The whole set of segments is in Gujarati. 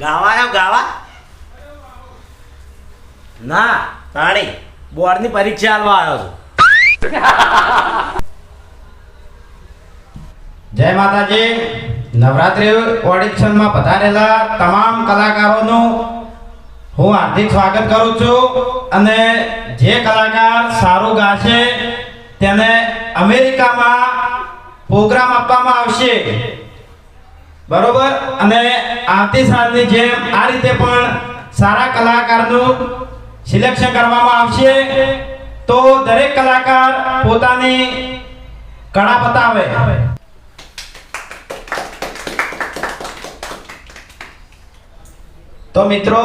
ગાવા ગાવા? ના બોર્ડની પરીક્ષા આવ્યો છું. જય માતાજી. નવરાત્રિ ઓડિશનમાં પધારેલા તમામ કલાકારોનું હું હાર્દિક સ્વાગત કરું છું અને જે કલાકાર સારું ગાશે તેને અમેરિકામાં પ્રોગ્રામ આપવામાં આવશે. બરોબર? અને આવતી સાલની જેમ આ રીતે પણ સારા કલાકારનું સિલેક્શન કરવામાં આવશે. તો દરેક કલાકાર પોતાની કળા બતાવે. તો મિત્રો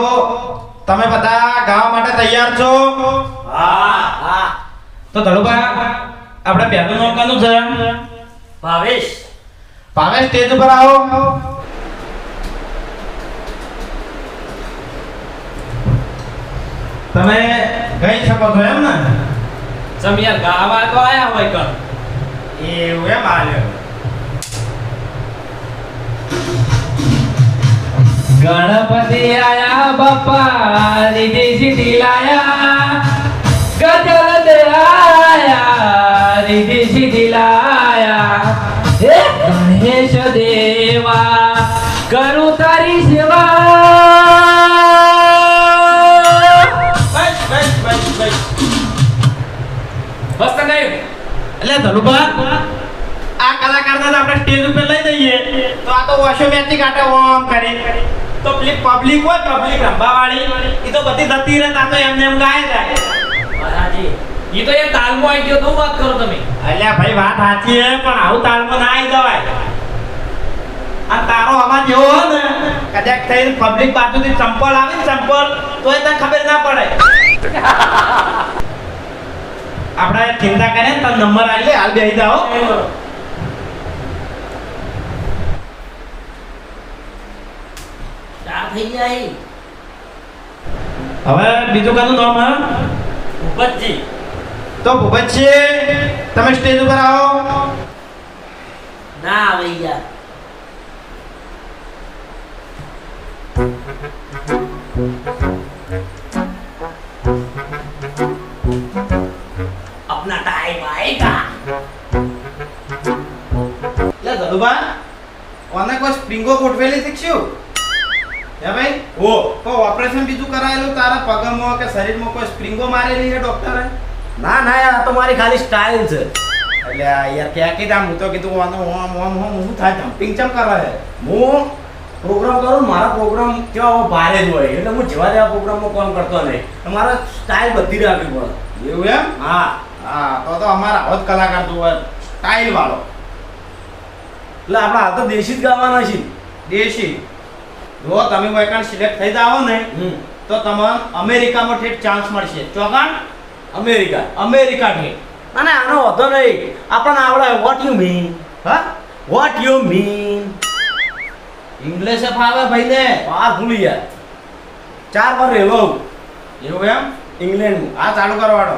તમે બધા ગાવા માટે તૈયાર છો? હા હા. તો ધડુભાઈ આપણે પહેલું નામ છે ભાવેશ. ભાવેશ સ્ટેજ ઉપર આવો. તમે ગઈ શકો છો એમ ને? યાર ગાવા તો આયા હોય કર એવું એમ હાલ્યો ગણપતિ આયા બાપા રીધી સીધી લાયા. ગજલ દે આયા રીધી સીધી લાયા હે દેવા કરું તારી સેવા. બસ બસ બસ બસ. બસ તો ગયું. એટલે ધનુભા આ કલાકારને આપણે સ્ટેજ ઉપર લઈ જઈએ તો આ તો વોશો મેચી કાંટે ઓમ કરી. તો પેલી પબ્લિક હોય પબ્લિક રંભાવાળી વાળી એ તો બધી જતી રહે આ તો એમને એમ ગાય જાય મહારાજી એ તો એ તાલમાં આવી ગયો તો વાત કરો તમે? અલ્યા ભાઈ વાત સાચી છે પણ આવું તાળમાં ના આવી જવાય. આ તારો અવાજ એવો હોય ને કદાચ થઈને પબ્લિક બાજુથી ચંપલ આવે ને ચંપલ તો એ તને ખબર ના પડે. આપણે ચિંતા કરે તને નંબર આવી લે હાલ બેહી જાઓ. થઈ જાય. હવે બીજું કનું નામ હે? ભૂપતજી. તો ભૂપતજી તમે સ્ટેજ ઉપર આવો. ના આવે યાર अपना टाइम आएगा લે ધરુબા ઓને કોઈ સ્પ્રિંગો ગોઠવેલી શીખ્યું હે ભાઈ ઓ કોઈ ઓપરેશન બીજું કરાયેલું તારા પગમાં કે શરીરમાં કોઈ સ્પ્રિંગો મારેલી છે ડોક્ટરે ના ના યાર આ તો મારી ખાલી સ્ટાઇલ છે એટલે આ યાર ક્યાં કીધા હું તો કીધું આનો ઓમ ઓમ ઓમ હું થાય જમ્પિંગ ચમ કરે છે હું પ્રોગ્રામ કરો મારા પ્રોગ્રામ કેવા ભારે જ હોય. એટલે હું જેવા જેવા પ્રોગ્રામમાં કામ કરતો નહીં. મારા સ્ટાઇલ બધી રાખવી પડે. એવું એમ? હા. હા તો તો અમારા આવો જ કલાકાર હોય સ્ટાઇલ વાળો. એટલે આપણે હાલ તો દેશી જ ગાવાના છીએ. દેશી. જો તમે કોઈ સિલેક્ટ થઈ જાઓ ને તો તમને અમેરિકામાં ઠેઠ ચાન્સ મળશે. ચોકાણ? અમેરિકા. અમેરિકા ઠેઠ. ના ના આનો વધો નહીં. આપણને આવડે વોટ યુ મીન હા? વોટ યુ મીન ઇંગ્લિશ ફાવે ભાઈને. આ ભૂલી યાર ચાર વાર રહેલો એવું એમ? ઇંગ્લેન્ડમાં આ ચાલુ કરવાનો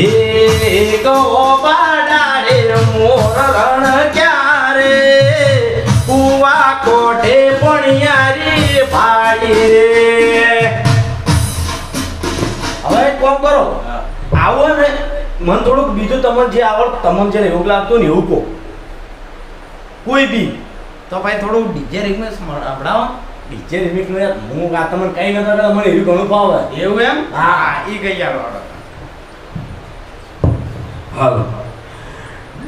એક ઓબાડા રે મોર રણ ક્યારે? કુવા કોઠે પણિયારી ભાડી રે. હવે કામ કરો. આવો ને મને થોડુંક બીજું તમને જે આવડ તમને જે એવું લાગતું ને એવું કહો. કોઈ બી તો ભાઈ થોડું ડીજે રિમિક્સ સંભળાવો ડીજે રિમિક્સ નો યાર હું આ તમને કઈ નતો એટલે મને એવી ઘણું ફાવે એવું એમ હા. ઈ ગઈ આવો हेलो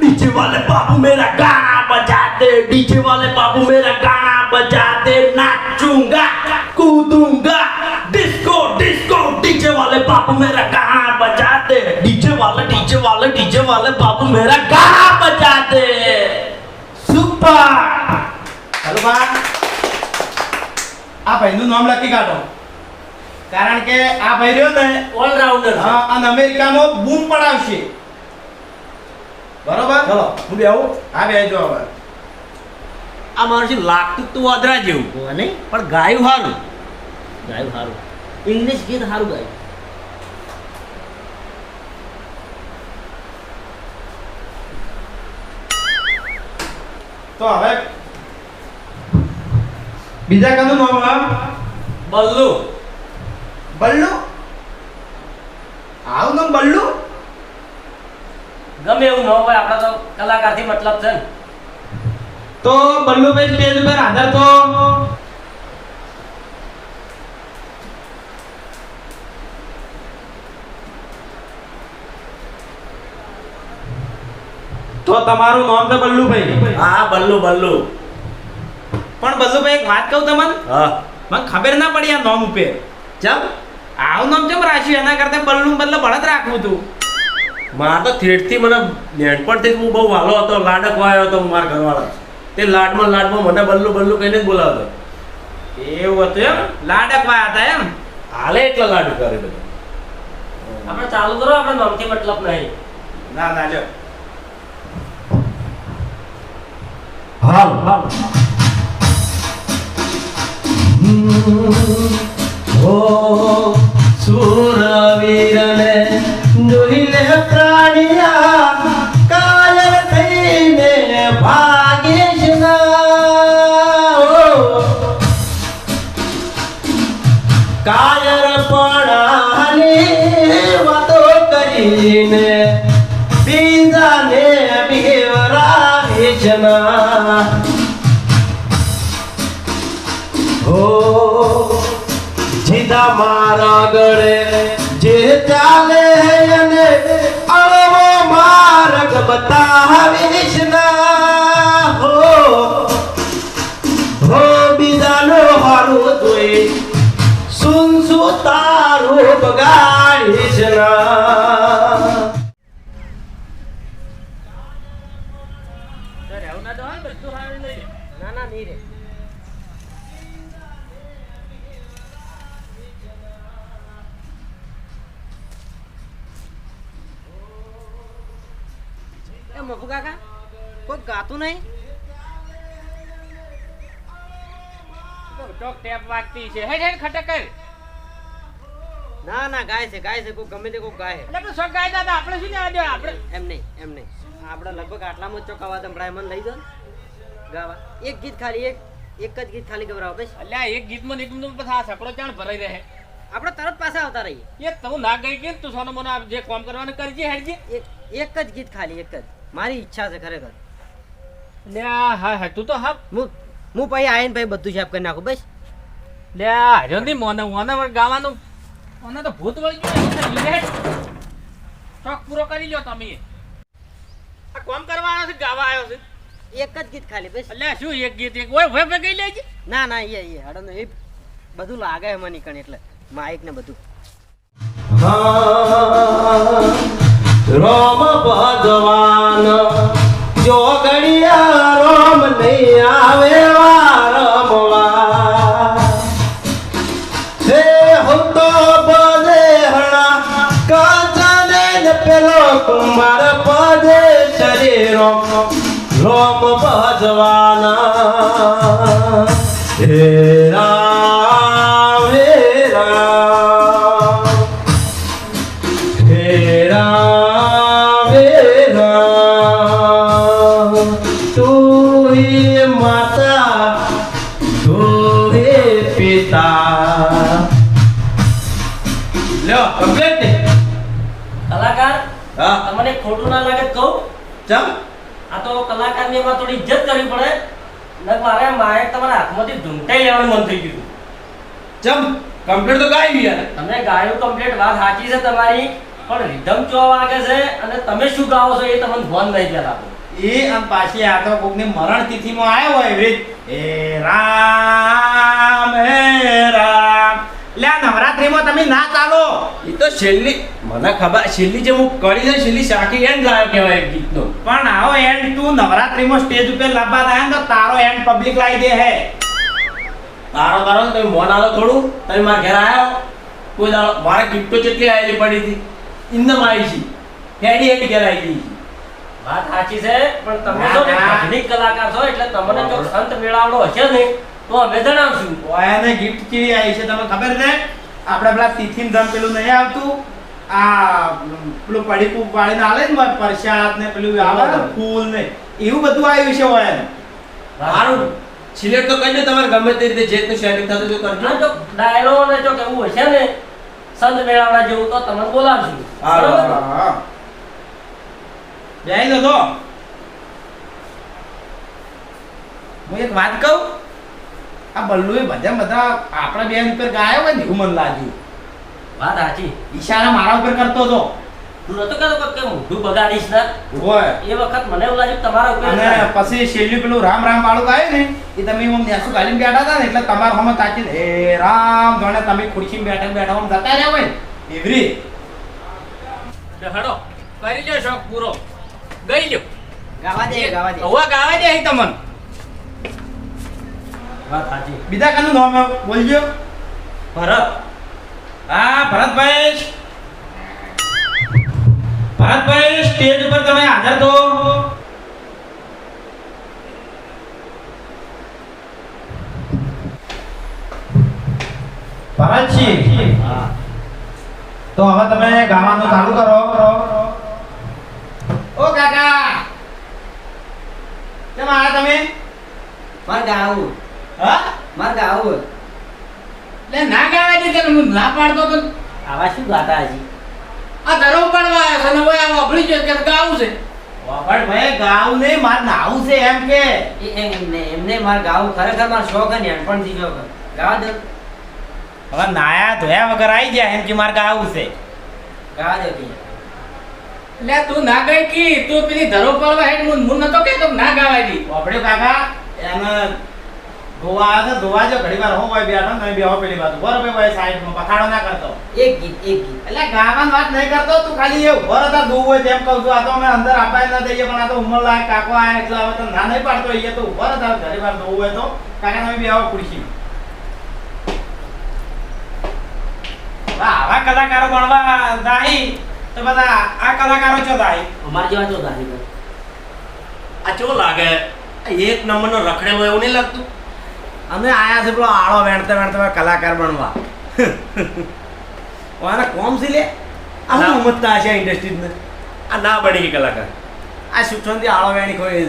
डीजे वाले बाबू मेरा गाना बजा दे डीजे वाले बाबू मेरा गाना बजा दे नाचूंगा कूदूंगा डिस्को डिस्को डीजे वाले बाबू मेरा गाना बजा दे डीजे वाले डीजे वाले डीजे वाले बाबू मेरा गाना बजा બા ચાલો બા આ ભાઈનું નામ લખી કાઢો. કારણ કે આ ભાઈ રહ્યો ને ઓલરાઉન્ડર હા અને અમેરિકામાં બૂમ પડાવશે. બરોબર? ચલો હું બેહું હા બેહજો હવે. આ મારું લાગતું તું અદરા જેવું. નહીં. પણ ગાયું સારું ગાયું સારું ઇંગ્લિશ ગીત સારું ગાયું. તો હવે બીજા કનું નામ હા બલ્લુ. બલ્લુ? આવું નામ બલ્લુ? ગમે એવું ન હોય આપણા તો કલાકારથી મતલબ છે ને. તો બલ્લુભાઈ સ્ટેજ ઉપર આધાર તો તમારું નામ છે બલ્લુભાઈ. હા બલ્લુ બલ્લુ. પણ બલ્લુભાઈ એક વાત કહું તમને? હા. મને ખબર ના પડી આ નામ ઉપર. ચમ? આવું નામ કેમ રાખ્યું? એના કરતા બલ્લુ બદલે બળદ રાખવું તું. માર તો થેટથી મને નેનપણથી હું બહુ વાલો હતો લાડક વાયો હતો મારા ઘરવાળા તે લાડમાં લાડમાં મને બલ્લુ બલ્લુ કહીને જ બોલાવતો. એવું હતું એમ? લાડક વાયા હતા એમ? હાલે એટલા લાડુ કરે બધું. આપણે ચાલુ કરો આપણે નામથી મતલબ નહીં. ના ના લ્યો હાલ હાલ હો સુરવીરને જોઈ જીદા મારા ગળે જે ચાલે અને અળવો માર્ગ બતાવીશ ના. હો હો બીજાનો હારું જોઈ સુન સુ તારું બગાડીશ ના. એ મફુ કાકા કોઈ ગાતું નહીં? ટોક ટેપ વાગતી છે. હેડ હેડ ખટક કર. ના ના ગાય છે ગાય છે કોઈ ગમે તે કોઈ ગાય. એટલે તો શોખ ગાય દાદા આપણે શું લેવા દેવા? આપણે એમ નહીં એમ નહીં. આપણે લગભગ આટલામાં જ ચોકાવા સંભળાય મને લઈ દો ગાવા. એક ગીત ખાલી એક એક જ ગીત ખાલી ગવરાવો બસ. અલ્યા એક ગીતમાં એક ગીતમાં પછી આ સકડો ચાણ ભરાઈ રહે. આપણે તરત પાછા આવતા રહીએ. એ તું ના ગઈ કે તું સોનો મને જે કામ કરવાનું કરજે હેડજે. એક એક જ ગીત ખાલી એક જ. મારી ઈચ્છા છે ખરેખર. લે હા હા તું તો હા. હું હું પછી આવીને ભાઈ બધું સાફ કરી નાખું બસ. લે જલ્દી નહીં મોને મોને ગાવાનું. મને તો ભૂત વળી ગયું શોખ પૂરો કરી લ્યો તમે. આ કોમ કરવાનો છે ગાવા આવ્યો છે. એક જ ગીત ખાલી બસ. અલ્યા શું એક ગીત એક? ઓય ભાઈ ભાઈ ગઈ લેજે. ના ના એ એ હડો એ બધું લાગે મને કણ એટલે માઇક ને બધું. રોમ ભગવાન. જોગડિયા રોમ નહીં આવે વારમવાર હે હું તો બને હણા કાચને પેલો કુમાર પદે શરીરો રોમ ભજવાના હે કલાકાર હા. તમને ખોટું ના લાગે કહું. ચમ? આ તો કલાકારની એમાં થોડી ઇજ્જત કરવી પડે. ને મારે મારે તમારા હાથમાંથી ઢૂંઢાઈ લેવાનું મન થઈ ગયું ચમ? કમ્પ્લીટ તો ગાઈ યાર તમે ગાયું કમ્પ્લીટ વાત સાચી છે તમારી પણ રિધમ ચો વાગે છે અને તમે શું ગાવો છો એ તમને ભાન નહીં પેલા એ આમ પાછી આ તો કોકની મરણ તિથિમાં આવ્યો હોય હે રામ હે રામ. લે નવરાત્રીમાં તમે ના ચાલો. એ તો છેલ્લી મને ખબર છેલ્લી જે હું કરી છે છેલ્લી સાખી એન્ડ લાવ્યો કહેવાય એક ગીતનો. પણ આવો એન્ડ તું નવરાત્રીમાં સ્ટેજ ઉપર લાવવા થાય તો તારો એન્ડ પબ્લિક લાવી દે હે. તારો તારો તમે મોન આલો થોડું. તમે મારા ઘેર આવ્યો કોઈ દાડો મારે ગિફ્ટો કેટલી આવેલી પડી હતી? ઇન્દમ આવી છે. હેડી હેડી ઘેર આવી ગઈ વાત સાચી છે પણ તમે ના, ને ના. આધુનિક કલાકાર છો એટલે તમને જો સંત મેળાવડો હશે ને તો અમે જણાવશું. ઓયાને ગિફ્ટ કેવી આવી છે તમને ખબર છે? આપણે પેલા તિથિન ધમ પેલું નહીં આવતું. આ પેલું પડીકું પાડીને આલે ને પ્રસાદ ને પેલું આવે ને ફૂલ ને એવું બધું આવ્યું છે ઓયાને સારું. સિલેક્ટ તો કરીને તમારે ગમે તે રીતે જે રીતનું સેટિંગ થતું હતું કરજો. જો ડાયરો ને જો કેવું હશે ને સંત મેળાવડા જેવું તો તમને બોલાવશું. હા, બરોબર? બેહી દો હું એક વાત કહું? આ બલ્લુએ બધા બધા આપણા બેન ઉપર ગાયો હોય ને એવું મને લાગ્યું. વાત સાચી. ઈશારા મારા ઉપર કરતો હતો. તું નતો કહેતો કે મોઢું બગાડીશ ને? હોય. એ વખત મને એવું લાગ્યું તમારા ઉપર અને પછી છેલ્લું પેલું રામ રામ વાળું ગાયું ને એ તમે એમ નેસુ ગાલીને બેઠા હતા ને એટલે તમારા હમ તાકી હે રામ જોણે તમે ખુરશીમાં બેઠા બેઠા આમ જતા રહ્યા હોય એવરી હેડો કરી લ્યો શોખ પૂરો. ગઈ લ્યો. ગાવા દે ગાવા દે. હવા ગાવા દે અહીં તમને. વાત સાચી. બીજા કાનું નામ બોલજો. ભરત. હા ભરતભાઈ ભરતભાઈ સ્ટેજ ઉપર તમે હાજર તો તો હવે તમે ગાવાનું ચાલુ કરો. ઓ કાકા. કેમ આયા તમે? મારે ગાવું. હા? માર ગાવું એટલે ના ગાવા દે તને હું ના પાડતો તો? આવા શું ગાતા હજી? આ ધરો પાડવા આવ્યો છે ને ભાઈ આ વાપરી ગયો કે ગાવું છે. વાપડ ભાઈ ગાવું નહીં માર નાવું છે એમ કે. એમને એમને માર ગાવું ખરેખર માર શોખ ને નાનપણથી શોખ ગયો ગાવા દે. હવે નાયા ધોયા વગર આવી જાય એમ કે માર ગાવું છે. ગાવા દે. એટલે તું ના ગઈ કી? તું પેલી ધરો પાડવા હેડ હું હું નતો કે તો ના ગાવા દી વાપડ્યો કાકા એને ધોવા આવે છે ધોવા જો ઘડી વાર હું હોય બેઠો નહીં બેહો પેલી બાજુ. બરોબર ભાઈ નો પખાડો ના કરતો. એક ગીત એક ગીત. એટલે ગાવાની વાત નહીં કરતો તું ખાલી એ ઊભો હતા ધોવું હોય તેમ કહું છું. આ તો અમે અંદર આપાય ના દઈએ પણ આ તો ઉમર લાયક કાકો આયા એટલે હવે તો ના નહીં પાડતો એ તો ઊભો હતા વાર દોવું હોય તો. કાકા તમે બેહો આવો ખુરશી આવા કલાકારો બનવા દાહી તો બધા આ કલાકારો છો દાહી? અમાર જેવા છો દાહી આ ચો લાગે? એક નંબરનો રખડેલો એવું નહીં લાગતું? અમે આયા છે પેલો આળો વેણતા વેણતા કલાકાર બનવા. આને કોમ સી લે? આ ના. હું સમજતા હશે ઇન્ડસ્ટ્રીઝને આ ના બની કલાકાર. આ શિક્ષણથી આળો વેણી ખોય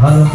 સોના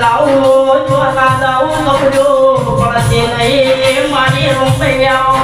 કર્યું જો ના જાઉં કપડ્યો પડશે નહીં મારી રૂપિયા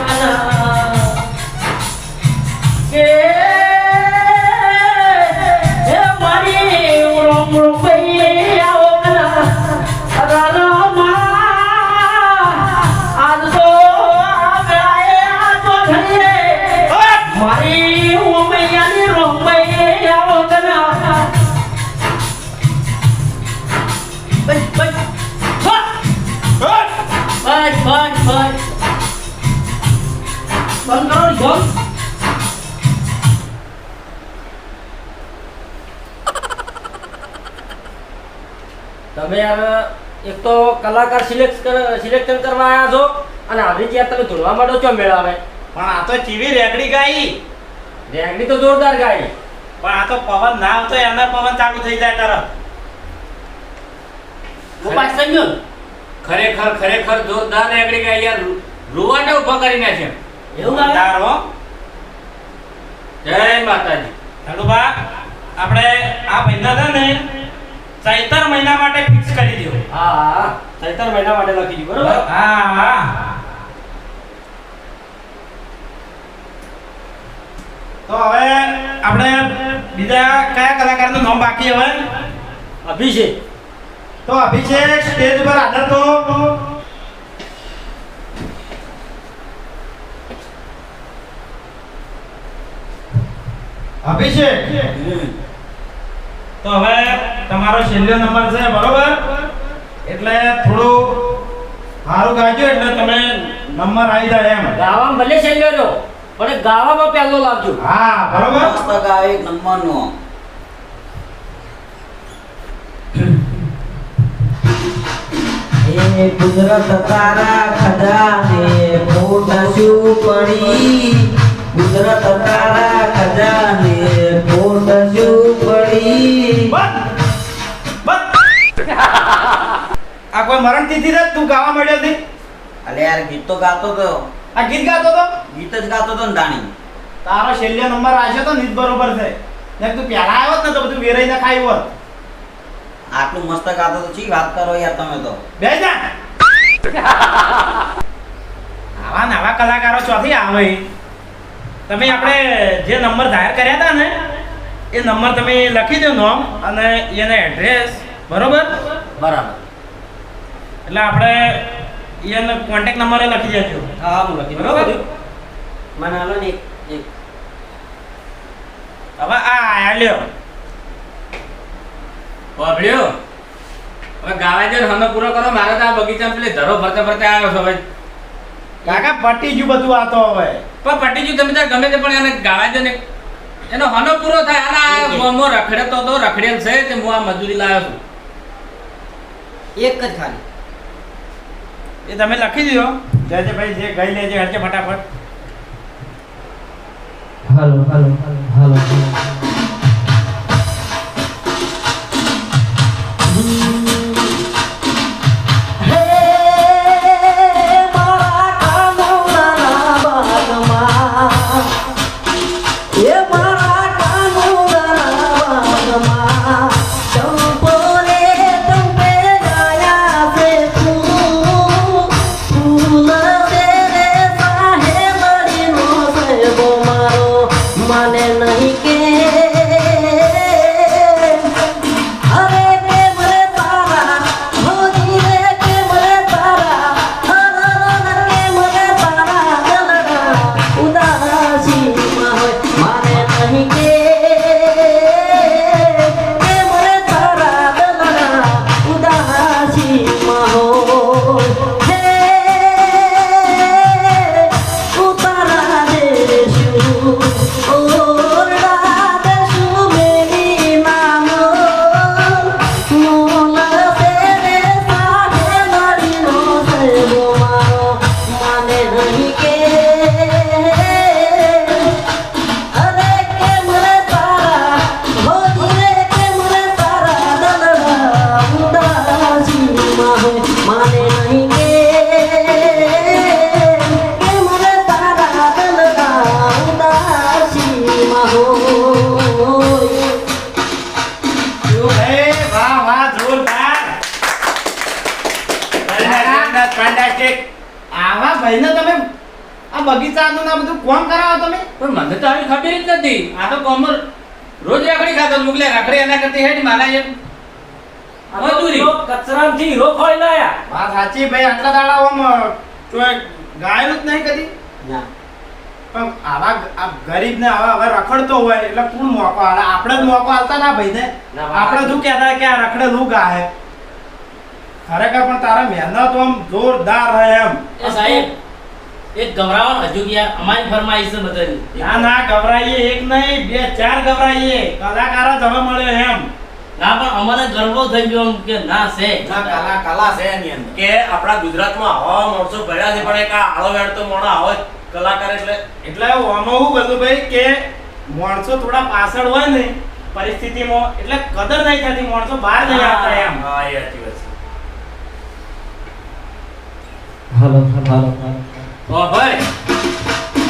તમે હવે એક તો કલાકાર સિલેક્ટ સિલેક્શન કરવા આવ્યા છો અને આવી જ્યાં તમે ધૂળવા માંડો છો મેળાવે. પણ આ તો ચીવી રેગડી ગાઈ? રેગડી તો જોરદાર ગાય પણ આ તો પવન ના આવતો એના પવન ચાલુ થઈ જાય તરફ ઉપાસ થઈ ને? ખરેખર ખરેખર જોરદાર રેગડી ગાઈ યાર. રૂવાટા ઊભા કરી નાખ્યા એવું લાગે? તાર હો. જય માતાજી. ધનુભા આપણે આ મહિના હતા ને ચૈતર મહિના માટે ફિક્સ કરી દો હા ચૈતર મહિના માટે લખી દીધું બરોબર? હા હા. તો હવે આપણે બીજા કયા કલાકારનું નામ બાકી હવે? અભિષેક. તો અભિષેક સ્ટેજ પર હાજર તો અભિષેક. તો હવે તમારો છેલ્લો નંબર છે બરોબર? એટલે થોડું સારું ગાજો એટલે તમે નંબર આવી જાય એમ. ગાવામાં ભલે છેલ્લો રહ્યો પણ ગાવામાં પહેલો લાગજો. હા બરોબર? મસ્ત ગાય એક નંબરનો. એ કુદરત તારા ખજાને ફૂટ શું પડી? કુદરત તારા ખજાને ફૂટ શું આ કોઈ મરણ તિથિ છે? તું ગાવા મળ્યો હતી અલે યાર ગીત તો ગાતો તો. આ ગીત ગાતો તો? ગીત જ ગાતો તો દાણી તારો છેલ્લો નંબર આવ્યો તો નીત બરોબર છે. ને તું પહેલા આવ્યો ને તો બધું વેરાઈને ખાઈ હોત આટલું મસ્ત ગાતો તો ચી વાત કરો યાર તમે તો? બે જા આવા નવા કલાકારો ચોથી આવે. તમે આપણે જે નંબર જાહેર કર્યા હતા ને એ નંબર તમે લખી દો નામ અને એને એડ્રેસ બરોબર? બરાબર. એટલે આપણે એને કોન્ટેક્ટ નંબર લખી દેજો. હા હું લખી બરોબર? મને હાલો ને એક હવે આ આયા લ્યો. વાપર્યો? હવે ગાવા જો હનો પૂરો કરો. મારે તો આ બગીચામાં પેલી ધરો ભરતે ભરતે આવ્યો છો હવે. કાકા પટી ગયું બધું આ તો હવે. પણ પટી ગયું તમે તાર ગમે તે પણ એને ગાવા દો ને. એનો હનો પૂરો થાય. આના આ મોમો રખડતો તો રખડેલ છે તે હું આ મજૂરી લાવ્યો છું. એક જ ખાલી. એ તમે લખી દીધો જે જે ભાઈ જે ગઈ લેજે હરજે ફટાફટ. હાલો હાલો હાલો હે કરતી એમ. મજૂરી. કચરામાંથી હીરો ખોઈ લાયા વાત સાચી ભાઈ આટલા દાડા તો ગાયેલું જ નહીં કદી? ના. પણ આવા આ ગરીબ ને આવા હવે રખડતો હોય એટલે કોણ મોકો આલે? આપણે જ મોકો આલતા ના ભાઈને. ના, આપણે શું કહેતા કે આ રખડેલું ગાહે ખરેખર પણ તારા મહેનત આમ જોરદાર રહે એમ. એ સાહેબ એક ગભરાવો હજુ ગયા અમારી ફરમાઈશ છે બધાની. ના ના ગભરાઈએ એક નહીં બે ચાર ગભરાઈએ. કલાકાર જ હવે મળ્યો એમ. ના પણ અમને ગર્વ થઈ ગયો કે ના છે. ના કલા કલા છે એની અંદર. કે આપણા ગુજરાતમાં આવા માણસો ભર્યા છે પણ એક આળો વેડતો મોણો આવો કલાકાર એટલે. એટલે આમાં હું બધું ભાઈ કે માણસો થોડા પાછળ હોય ને પરિસ્થિતિમાં એટલે કદર નહીં થતી માણસો બહાર નહીં આવતા એમ. હા એ સાચી વાત છે. હાલો હાલો હાલો. ઓ ભાઈ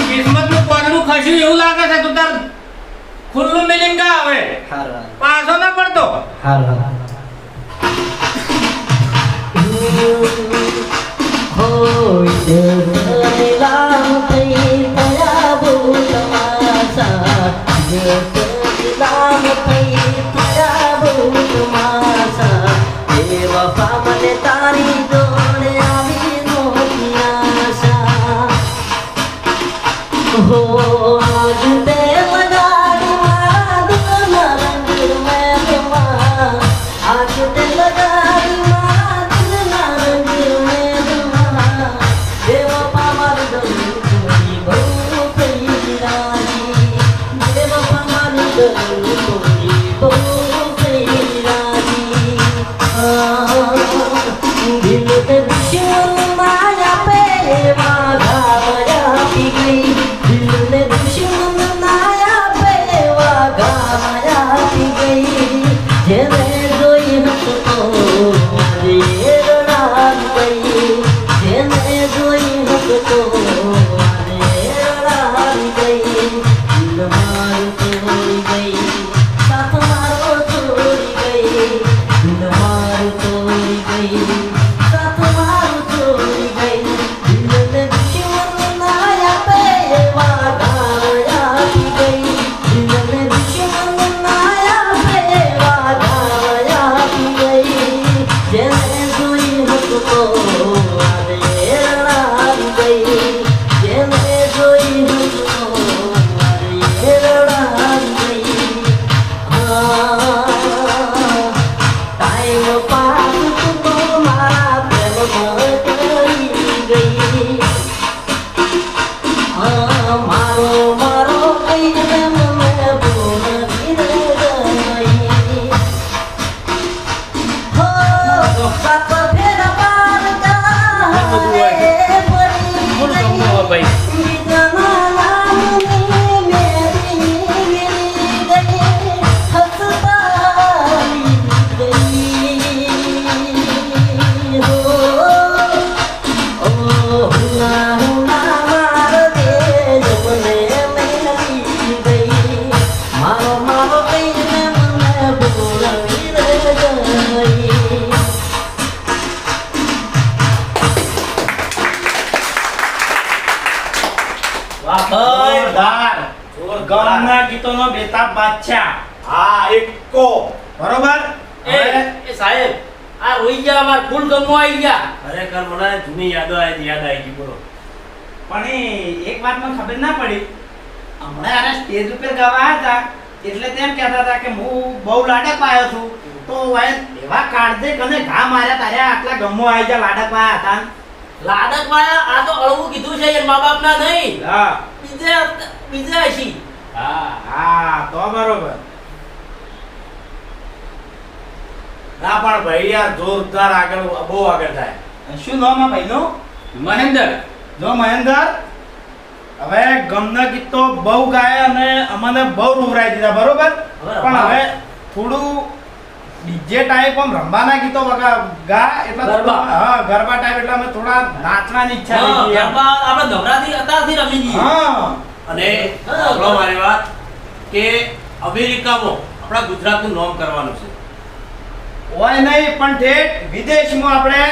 કિસ્મતનું પડનું ખસ્યું એવું લાગે છે તું તાર ખુલ્લું મિલિંગ હવે હારું પાછો ના પડતો. હાલો હોય ખરેખર મને જૂની યાદો આવી યાદ આવી ગઈ બોલો. પણ એ એક વાત મને ખબર ના પડી. હમણાં આના સ્ટેજ ઉપર ગાવા હતા એટલે તેમ કહેતા હતા કે હું બહુ લાડક પાયો છું. તો વાય એવા કાળજે કને ઘા માર્યા તારે આટલા ગમો આવી જા લાડક પાયા હતા. લાડક વાળા આ તો અળવું કીધું છે એ મા બાપ ના નહીં. હા. બીજે બીજે હશી. હા. હા તો બરોબર. ના પણ ભાઈ યાર જોરદાર આગળ બહુ આગળ થાય. શું નામ આ ભાઈનું? મહેન્દર. જો મહેન્દર હવે ગમના ગીત તો બહુ ગાય અને અમને બહુ રૂવરાઈ દીધા બરોબર? પણ હવે થોડું ડીજે ટાઈપ આમ રમવાના ગીતો વગા ગા એટલે ગરબા. હા ગરબા ટાઈપ એટલે અમે થોડા નાચવાની ઈચ્છા હા, થઈ ગઈ ગરબા આપણે નવરાત્રી અત્યારથી રમી જઈએ. હા. અને આપણો મારી વાત કે અમેરિકામાં આપણા ગુજરાતનું નામ કરવાનું છે. હોય નહીં પણ ઠેઠ વિદેશમાં આપણે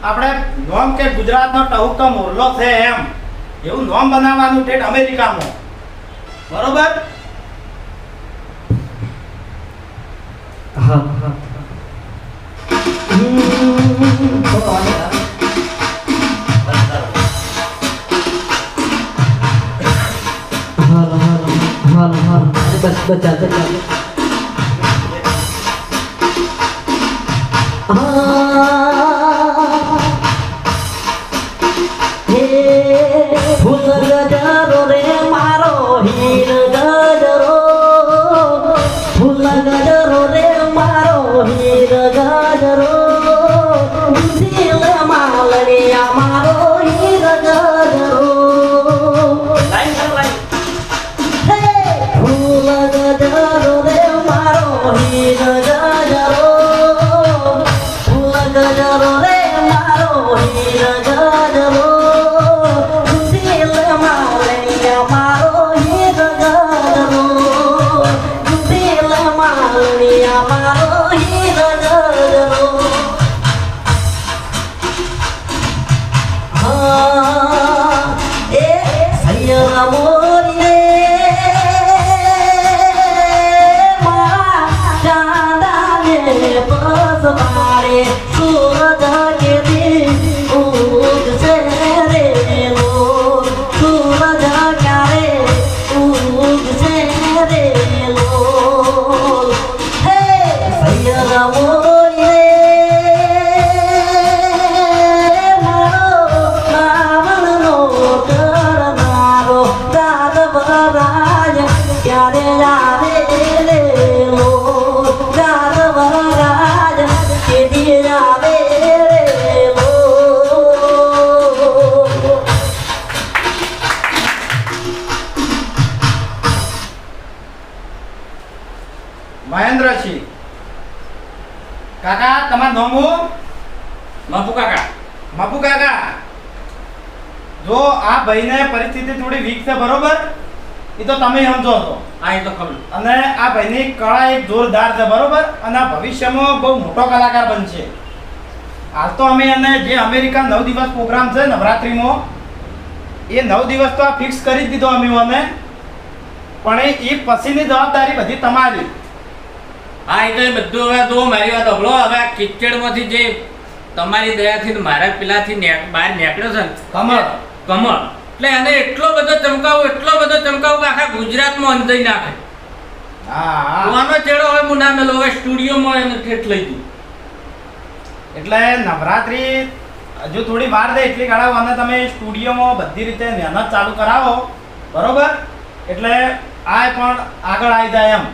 આપણે નોમ કે ગુજરાતનો ટહુકો મોરલો છે એમ એવું નોમ બનાવવાનું ઠેઠ અમેરિકામાં બરોબર હા હા હમ, થોડો વાગે ભાઈને પરિસ્થિતિ થોડી વીક છે બરોબર? એ તો તમે સમજો છો. આ એ તો ખબર અને આ ભાઈની કળા એક જોરદાર છે બરોબર? અને આ ભવિષ્યમાં બહુ મોટો કલાકાર બનશે. હાલ તો અમે એને જે અમેરિકા નવ દિવસ પ્રોગ્રામ છે નવરાત્રીમાં એ નવ દિવસ તો આ ફિક્સ કરી જ દીધો અમે એને પણ એ પછીની જવાબદારી બધી તમારી. હા એટલે એ બધું હવે તો મારી વાત સાંભળો. હવે આ કિચડમાંથી જે તમારી દયાથી મારા પેલાથી બહાર નીકળ્યો છે ને કમળ. કમળ. એટલે એને એટલો બધો ચમકાવો એટલો બધો ચમકાવો કે આખા ગુજરાતમાં અંજાઈ નાખે. આનો ચેડો હવે હું ના મેલો હવે સ્ટુડિયોમાં એને ઠેઠ લઈ દઉં. એટલે નવરાત્રી હજુ થોડી વાર દે એટલી ગાળાઓ અને તમે સ્ટુડિયોમાં બધી રીતે મહેનત ચાલુ કરાવો. બરોબર? એટલે આ પણ આગળ આવી જાય એમ.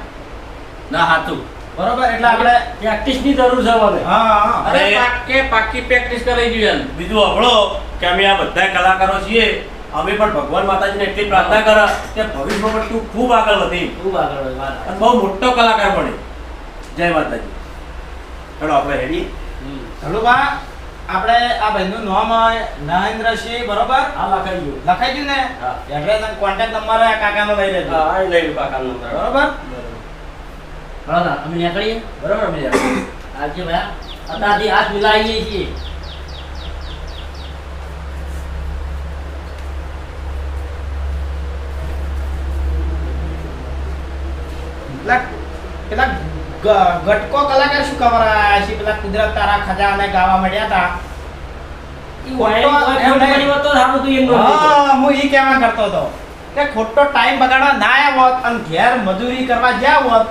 ના હાતું બરોબર? એટલે આપણે પ્રેક્ટિસની જરૂર છે હવે. હા હા. અરે. પાકે પાકી પ્રેક્ટિસ કરાઈ જોઈએ. બીજું હંભળો કે અમે આ બધા કલાકારો છીએ અમે પણ ભગવાન માતાજીને એટલી પ્રાર્થના કરે કે ભવિષ્યમાં પણ તું ખૂબ આગળ વધી. ખૂબ આગળ વધી. અને બહુ મોટો કલાકાર બને. જય માતાજી. ચલો આપણે રેડી ચલો આપણે આ બહેનનું નામ નરેન્દ્રસિંહ બરોબર? આ લખાઈ ગયું. લખાઈ ગયું ને? હા. એડ્રેસ અને કોન્ટેક્ટ નંબર આ કાકાનો લઈ લેજો. હા આ લઈ લો કાકાનો નંબર બરોબર? બરાબર. અમે નીકળીએ? બરોબર અમે આજે ભાઈ. અત્યારથી હાથ મિલાવીએ છીએ પેલા પેલા ઘટકો કલાકાર શું ખબર છે? પેલા કુદરત તારા ખજાને ગાવા મળ્યા હતા હા હું ઈ કહેવા કરતો હતો કે ખોટો ટાઈમ બગાડવા ના આવ્યો અને ઘેર મજૂરી કરવા જ્યાં હોત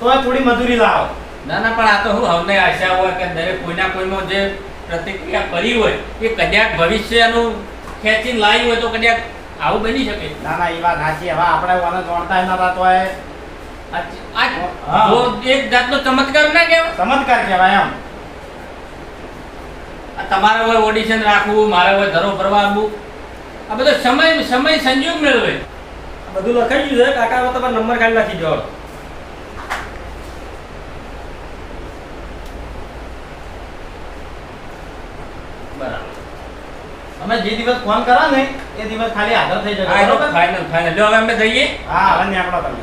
તોય થોડી મજૂરી લાવો. ના ના પણ આ તો હું અમને આશા હોય કે દરેક કોઈના કોઈમાં જે પ્રતિક્રિયા કરી હોય એ કદાચ ભવિષ્યનું ખેંચીને લાવી હોય તો કદાચ આવું બની શકે. ના ના એ વાત સાચી. હવે આપણે ઓને જોણતા નતા તોય આ એક જાતનો ચમત્કાર ના કહેવાય? ચમત્કાર કહેવાય એમ. આ તમારે હવે ઓડિશન રાખવું મારે હવે ધરો ભરવા આવવું આ બધો સમય સમય સંજોગ મેળવે. બધું લખાઈ ગયું છે કાકામાં તમારો નંબર ખાલી લખી દો. તમે જે દિવસ ફોન કરા ને એ દિવસ ખાલી હાજર થઈ જજો ફાઇનલ ફાઇનલ જો હવે અમે જઈએ. હા હવે નીકળો તમે.